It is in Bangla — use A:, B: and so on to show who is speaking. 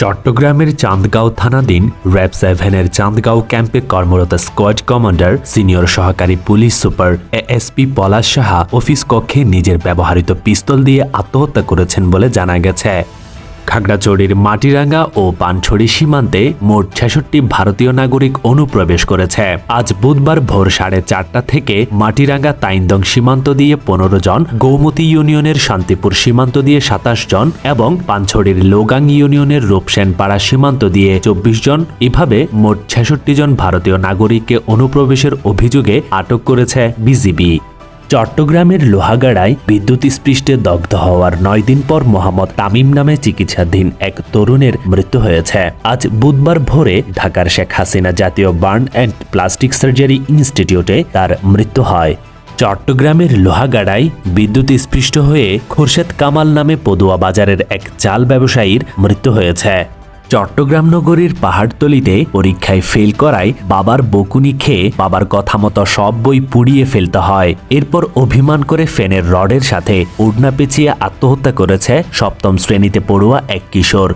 A: চট্টগ্রামের চাঁদগাঁও থানাধীন র্যাব সেভেনের চাঁদগাঁও ক্যাম্পে কর্মরত স্কোয়াড কমান্ডার, সিনিয়র সহকারী police super ASP Palash Saha office কক্ষে নিজের ব্যবহৃত পিস্তল দিয়ে আত্মহত্যা করেছেন বলে জানা গেছে। খাগড়াছড়ির মাটিরাঙ্গা ও পানছড়ি সীমান্তে মোট ছেষট্টি ভারতীয় নাগরিক অনুপ্রবেশ করেছে। আজ বুধবার ভোর সাড়ে চারটা থেকে মাটিরাঙ্গা তাইন্দং সীমান্ত দিয়ে পনেরো জন, গৌমতী ইউনিয়নের শান্তিপুর সীমান্ত দিয়ে সাতাশ জন এবং পানছড়ির লোগাং ইউনিয়নের রূপসেনপাড়া সীমান্ত দিয়ে চব্বিশ জন। এভাবে মোট ছেষট্টি জন ভারতীয় নাগরিককে অনুপ্রবেশের অভিযোগে আটক করেছে বিজিবি। চট্টগ্রামের লোহাগাড়ায় বিদ্যুৎ স্পৃষ্টে দগ্ধ হওয়ার নয় দিন পর মোহাম্মদ তামিম নামে চিকিৎসাধীন এক তরুণের মৃত্যু হয়েছে। আজ বুধবার ভোরে ঢাকার শেখ হাসিনা জাতীয় বার্ন অ্যান্ড প্লাস্টিক সার্জারি ইনস্টিটিউটে তার মৃত্যু হয়। চট্টগ্রামের লোহাগাড়ায় বিদ্যুৎ স্পৃষ্ট হয়ে খোরশেদ কামাল নামে পদুয়া বাজারের এক চাল ব্যবসায়ীর মৃত্যু হয়েছে। চট্টগ্রাম নগরীর পাহাড়তলিতে পরীক্ষায় ফেল করায় বাবার বকুনি খেয়ে বাবার কথা মতো সব বই পুড়িয়ে ফেলতে হয়। এরপর অভিমান করে ফেনের রডের সাথে উড়না পেঁচিয়ে আত্মহত্যা করেছে সপ্তম শ্রেণীতে পড়ুয়া এক কিশোর।